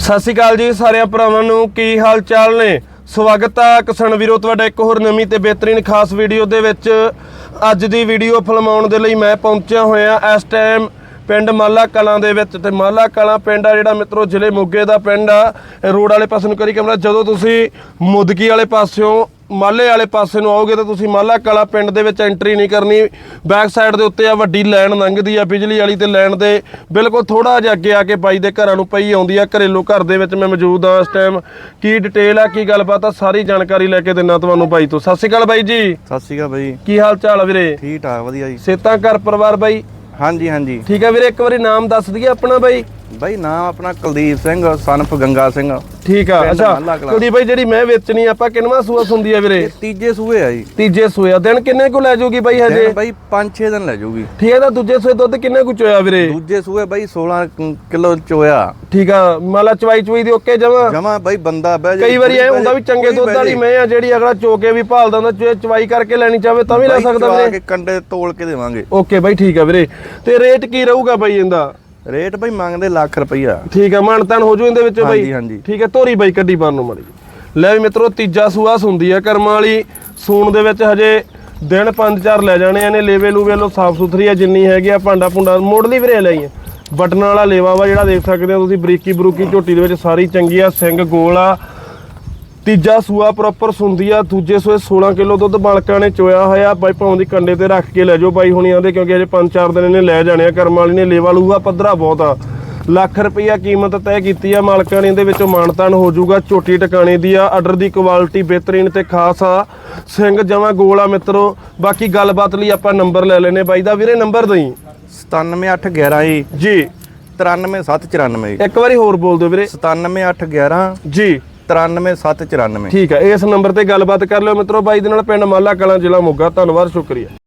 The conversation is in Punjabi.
ਸਤਿ ਸ਼੍ਰੀ ਅਕਾਲ ਜੀ ਸਾਰਿਆਂ ਭਰਾਵਾਂ ਨੂੰ, ਕੀ ਹਾਲ ਚਾਲ ਨੇ? ਸਵਾਗਤ ਆ ਕਿਸਾਨ ਵੀਰੋ, ਤੁਹਾਡਾ ਇੱਕ ਹੋਰ ਨਵੀਂ ਤੇ ਬਿਹਤਰੀਨ ਖਾਸ ਵੀਡੀਓ ਦੇ ਵਿੱਚ। ਅੱਜ ਦੀ ਵੀਡੀਓ ਫਿਲਮਾਉਣ ਦੇ ਲਈ ਮੈਂ ਪਹੁੰਚਿਆ ਹੋਇਆ ਇਸ ਟਾਈਮ ਪਿੰਡ ਮਾਲਾ ਕਲਾਂ ਦੇ ਵਿੱਚ। ਤੇ ਮਾਲਾ ਕਲਾਂ ਪਿੰਡ ਆ ਜਿਹੜਾ ਮਿੱਤਰੋ, ਜ਼ਿਲ੍ਹੇ ਮੋਗੇ ਦਾ ਪਿੰਡ ਆ। ਰੋਡ ਵਾਲੇ ਪਾਸੇ ਨੂੰ ਕਰੀ ਕਮਰਾ, ਜਦੋਂ ਤੁਸੀਂ ਮੁਦਕੀ ਵਾਲੇ ਪਾਸਿਓਂ ਮਾਲੇ ਵਾਲੇ ਪਾਸੇ ਨੂੰ ਆਓਗੇ ਤਾਂ ਤੁਸੀਂ ਮਾਲਾ ਕਲਾ ਪਿੰਡ ਦੇ ਵਿੱਚ ਐਂਟਰੀ ਨਹੀਂ ਕਰਨੀ। ਬੈਕ ਸਾਈਡ ਦੇ ਉੱਤੇ ਆ ਵੱਡੀ ਲਾਈਨ ਲੰਘਦੀ ਆ ਬਿਜਲੀ ਵਾਲੀ ਤੇ ਲਾਈਨ ਦੇ। ਬਿਲਕੁਲ ਥੋੜਾ ਜਿਹਾ ਅੱਗੇ ਆ ਕੇ ਬਾਈ ਦੇ ਘਰਾਂ ਨੂੰ ਪਈ ਆਉਂਦੀ ਆ ਘਰੇਲੂ ਘਰ ਦੇ ਵਿੱਚ ਮੈਂ ਮੌਜੂਦ ਆ ਇਸ ਟਾਈਮ ਕੀ ਡਿਟੇਲ ਆ ਕੀ ਗੱਲਬਾਤ ਆ ਸਾਰੀ ਜਾਣਕਾਰੀ ਲੈ ਕੇ ਦਿੰਨਾ ਤੁਹਾਨੂੰ ਬਾਈ ਤੋਂ। ਸਤਿ ਸ਼੍ਰੀ ਅਕਾਲ ਬਾਈ ਜੀ। ਸਤਿ ਸ਼੍ਰੀ ਅਕਾਲ ਬਾਈ। ਕੀ ਹਾਲ ਚਾਲ ਆ ਵੀਰੇ? ਠੀਕ ਠਾਕ ਵਧੀਆ ਜੀ। ਸੇਤਾਂ ਘਰ ਪਰਿਵਾਰ ਬਾਈ? ਹਾਂਜੀ ਹਾਂਜੀ। ਠੀਕ ਆ ਵੀਰੇ ਇੱਕ ਵਾਰੀ ਨਾਮ ਦੱਸ ਦਈਏ ਆਪਣਾ ਬਾਈ। ਬਾਈ ਨਾਮ ਆਪਣਾ ਕੁਲਦੀਪ ਸਿੰਘ ਸਨਫ ਗੰਗਾ ਸਿੰਘ। ਠੀਕ ਆ ਪਿੰਡ ਅੱਛਾ ਮਾਲਾ ਕਲਾਂ। ਕੁਲਦੀਪ ਬਾਈ ਜਿਹੜੀ ਮੈਂ ਵੇਚਣੀ ਆਪਾਂ ਕਿੰਨਵਾਂ ਸੂਆ ਸੁੰਦੀ ਆ ਵੀਰੇ? ਇਹ ਤੀਜੇ ਸੂਏ ਆ ਜੀ। ਤੀਜੇ ਸੂਆ ਦਿਨ ਕਿੰਨੇ ਕੁ ਲੈ ਜਾਊਗੀ ਬਾਈ ਹਜੇ? ਦਿਨ ਬਾਈ 5-6 ਦਿਨ ਲੈ ਜਾਊਗੀ ਠੀਕ ਆ ਤਾਂ ਦੂਜੇ ਸੂਏ ਦੁੱਧ ਕਿੰਨੇ ਕੁ ਚੋਇਆ ਵੀਰੇ? ਦੂਜੇ ਸੂਏ ਬਾਈ 16 ਕਿਲੋ ਚੋਇਆ। ਠੀਕ ਆ ਮਾਲਾ ਚਵਾਈ ਚਵਾਈ ਦੀ ਓਕੇ ਜਮਾ? ਜਮਾ ਬਾਈ ਬੰਦਾ ਬਹਿ ਜਾਏ ਕਈ ਵਾਰੀ ਕੁੜੀ ਹੁੰਦਾ ਵੀ ਚੰਗੇ ਦੁੱਧ ਵਾਲੀ ਮੈਂ ਆ ਜਿਹੜੀ ਅਗਲਾ ਚੋਕੇ ਵੀ ਭਾਲਦਾ ਹੁੰਦਾ ਜੇ ਚਵਾਈ ਕਰਕੇ ਲੈਣੀ ਚਾਹਵੇ ਤਾਂ ਵੀ ਲੈ ਸਕਦਾ ਵੀਰੇ। ਕੇ ਕੰਡੇ ਤੋਲ ਕੇ ਦੇਵਾਂਗੇ। ਓਕੇ ਬਾਈ ਠੀਕ ਆ ਵੀਰੇ। ਤੇ ਰੇਟ ਕੀ ਰਹੂਗਾ ਬਾਈ ਇਹਦਾ? ਰੇਟ ਬਾਈ ਮੰਗਦੇ ਲੱਖ ਰੁਪਈਆ ਠੀਕ ਆ ਮਾਨਤਾਨ ਹੋ ਜੂ ਇਹਦੇ ਵਿੱਚ ਬਾਈ ਹਾਂਜੀ, ਹਾਂਜੀ। ਠੀਕ ਆ ਧੋਰੀ ਬਾਈ ਕੱਢੀ ਬਾਹਰ ਨੂੰ ਮਾੜੀ। ਲੈ ਵੀ ਮਿੱਤਰੋ ਤੀਜਾ ਸੂਆ ਹੁੰਦੀ ਆ ਕਰਮਾਂ ਵਾਲੀ ਸੂਣ ਦੇ ਵਿੱਚ ਹਜੇ ਦਿਨ ਪੰਜ ਚਾਰ ਲੈ ਜਾਣੇ ਆ ਨੇ ਲੇਵੇ ਲੂਵੇ ਲੋ ਸਾਫ਼ ਸੁਥਰੀ ਆ ਜਿੰਨੀ ਹੈਗੀ ਆ ਭਾਂਡਾ ਭੁੰਡਾ ਮੋੜਲੀ ਵੀਰੇ ਲਈ ਬਟਨ ਵਾਲਾ ਲੇਵਾ ਵਾ ਜਿਹੜਾ ਦੇਖ ਸਕਦੇ ਹੋ ਤੁਸੀਂ ਬਰੀਕੀ ਬਰੂਕੀ ਝੋਟੀ ਦੇ ਵਿੱਚ ਸਾਰੀ ਚੰਗੀ ਆ ਸਿੰਘ ਗੋਲ ਆ ਤੀਜਾ ਸੂਆ ਪ੍ਰੋਪਰ ਸੁੰਦੀ ਆ ਦੂਜੇ ਸੂਏ 16 ਕਿਲੋ ਦੁੱਧ ਬਾਲਕਾਂ ਨੇ ਚੋਇਆ ਹੋਇਆ। ਬਾਈ ਭਾਉਂ ਦੀ ਕੰਡੇ ਤੇ ਰੱਖ ਕੇ ਲੈ ਜਾਓ ਬਾਈ ਹੁਣੀਆਂ ਦੇ ਕਿਉਂਕਿ ਅਜੇ 5-4 ਦਿਨ ਇਹਨੇ ਲੈ ਜਾਣੇ ਆ ਕਰਮ ਵਾਲੀ ਨੇ ਲੇਵਾ ਲੂਗਾ ਪੱਧਰਾ ਬਹੁਤ ਆ। ਲੱਖ ਰੁਪਈਆ ਕੀਮਤ ਤੈਅ ਕੀਤੀ ਆ ਮਾਲਕਾਂ ਨੇ ਇਹਦੇ ਵਿੱਚੋਂ ਮਾਨਤਾਨ ਹੋ ਜਾਊਗਾ ਝੋਟੀ ਟਿਕਾਣੇ ਦੀ ਆ ਆਰਡਰ ਦੀ ਕੁਆਲਿਟੀ ਬਿਹਤਰੀਨ ਤੇ ਖਾਸ ਆ। ਸਿੰਘ ਜਮਾ ਗੋਲ ਮਿੱਤਰੋ ਬਾਕੀ ਗੱਲਬਾਤ ਲਈ ਆਪਾਂ ਨੰਬਰ ਲੈ ਲੈਨੇ ਬਾਈ ਦਾ ਵੀਰੇ ਨੰਬਰ ਦਈ? 97811 ਜੀ। ਜੀ 93794 ਜੀ ਇੱਕ ਵਾਰੀ ਹੋਰ ਬੋਲ ਦਿਓ ਵੀਰੇ। 97811 ਜੀ। 93794 ਠੀਕ ਹੈ, ਇਸ ਨੰਬਰ ਤੇ ਗੱਲਬਾਤ ਕਰ ਲਿਓ ਮਿੱਤਰੋ, ਬਾਈ ਦੇ ਨਾਲ ਪਿੰਡ ਮਾਲਾ ਕਲਾਂ, ਜ਼ਿਲ੍ਹਾ ਮੋਗਾ। ਧੰਨਵਾਦ, ਸ਼ੁਕਰੀਆ।